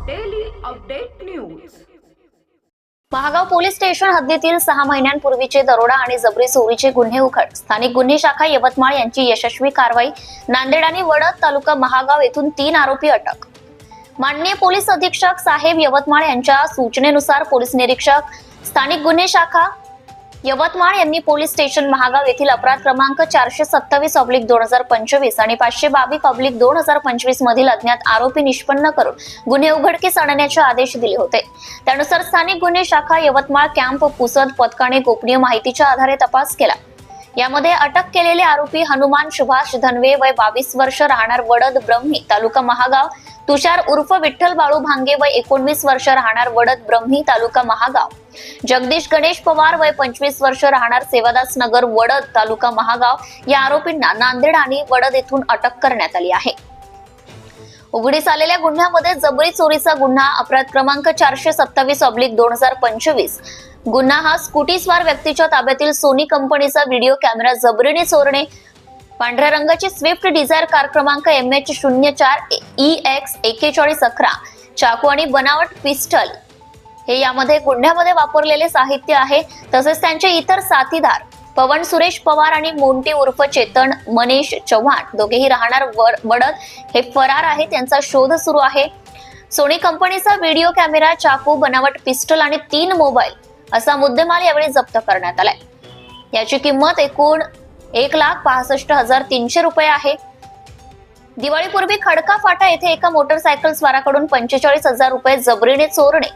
Update news Mahagaon police station हद्दीतील सहा महिन्यांपूर्वीचे दरोडा आणि जबरी चोरीचे गुन्हे उघड. स्थानिक गुन्हे शाखा यवतमाळ यांची यशस्वी कारवाई. नांदेड आणि वडद तालुका महागाव येथून तीन आरोपी अटक. माननीय पोलीस अधीक्षक साहेब यवतमाळ यांच्या सूचनेनुसार पोलीस निरीक्षक स्थानिक गुन्हे शाखा यवतमाळ यांनी पोलीस स्टेशन महागाव येथील अपराध क्रमांक चारशे सत्तावीस ऑब्लिक दोन हजार पंचवीस आणि पाचशे बावीस ऑब्लिक दोन हजार पंचवीस मधील अज्ञात आरोपी निष्पन्न करून गुन्हे उघडकीस आणण्याचे आदेश दिले होते. त्यानुसार स्थानिक गुन्हे शाखा यवतमाळ कॅम्प पुसद पथकाने गोपनीय माहितीच्या आधारे तपास केला. यामध्ये अटक केलेले आरोपी हनुमान सुभाष धनवे वय बावीस वर्ष राहणार वडद ब्रह्मी तालुका महागाव. तुषार उर्फ विठ्ठल बाळू भांगे वय एकोणवीस वर्ष राहणार वडद ब्रह्मी तालुका महागाव. जगदीश गणेश पवार वय पंचवीस वर्ष राहणार सेवादास नगर वडद तालुका महागाव. या आरोपींना नांदेड आणि वडद येथून अटक करण्यात आली आहे. उघडीस आलेल्या गुन्ह्यामध्ये जबरी चोरीचा गुन्हा अपराध क्रमांक चारशे सत्तावीस ऑब्लिक दोन हजार पंचवीस. गुन्हा हा स्कूटीस्वार व्यक्तीच्या ताब्यातील सोनी कंपनीचा व्हिडिओ कॅमेरा जबरीने चोरणे. पांढऱ्या रंगाची स्विफ्ट डिझायर कार क्रमांक एम एच शून्य चार ई एक्स एकेचाळीस अकरा चाकू आणि बनावट पिस्टल. हे यामध्ये गुन्ह्यामध्ये वापरलेले साहित्य आहे तसेच त्यांचे इतर साथीदार पवन सुरेश पवार आणि मोंटी उर्फ चेतन मनीष चव्हाण. दोघेही राहणार वडद. हे फरार आहे त्यांचा शोध सुरू आहे. सोनी कंपनीचा व्हिडिओ कॅमेरा चाकू बनावट पिस्टल आणि तीन मोबाईल. असा मुद्देमाल यावेळी जप्त करण्यात आलाय. याची किंमत एकूण एक लाख पासष्ट हजार तीनशे रुपये आहे. दिवाळीपूर्वी खडका फाटा येथे एका मोटरसायकल स्वाराकडून पंचेचाळीस हजार रुपये जबरीने चोरणे.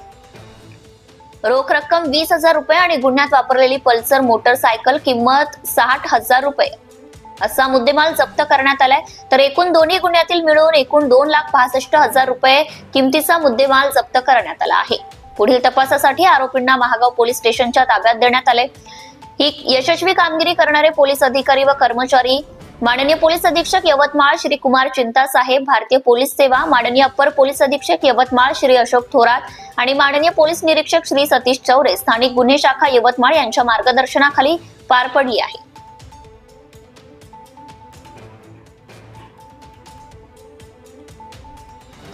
रोख रक्कम वीस हजार रुपये आणि गुन्ह्यात वापरलेली पल्सर मोटरसायकल किंमत साठ हजार रुपये. असा मुद्देमाल जप्त करण्यात आलाय. तर एकूण दोन्ही गुन्ह्यातील मिळून एकूण दोन लाख पासष्ट हजार रुपये किमतीचा मुद्देमाल जप्त करण्यात आला आहे. पुढील तपासासाठी आरोपींना महागाव पोलीस स्टेशनच्या ताब्यात देण्यात आले. ही यशस्वी कामगिरी करणारे पोलीस अधिकारी व कर्मचारी माननीय पोलीस अधीक्षक यवतमाळ श्री कुमार चिंता साहेब भारतीय पोलीस सेवा माननीय अप्पर पोलीस अधीक्षक यवतमाळ श्री अशोक थोरात आणि माननीय पोलीस निरीक्षक श्री सतीश चौरे स्थानिक गुन्हे शाखा यवतमाळ यांच्या मार्गदर्शनाखाली पार पडली आहे.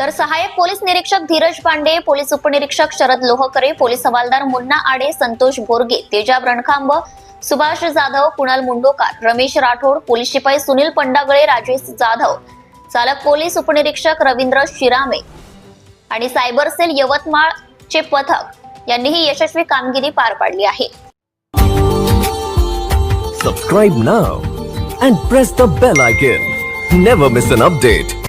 तर सहाय्यक पोलीस निरीक्षक धीरज पांडे पोलीस उपनिरीक्षक शरद लोहकरे पोलीस हवालदार मुन्ना आडे संतोष बोरगे तेजाब रणखांब सुभाष जाधव कुणाल मुंडोकार रमेश राठोड पोलीस शिपाई सुनील पंडागळे राजेश जाधव चालक पोलीस उपनिरीक्षक रवींद्र शिरामे आणि सायबर सेल यवतमाळ चे पथक यांनी ही यशस्वी कामगिरी पार पाडली आहे. Subscribe now and press the bell icon never miss an update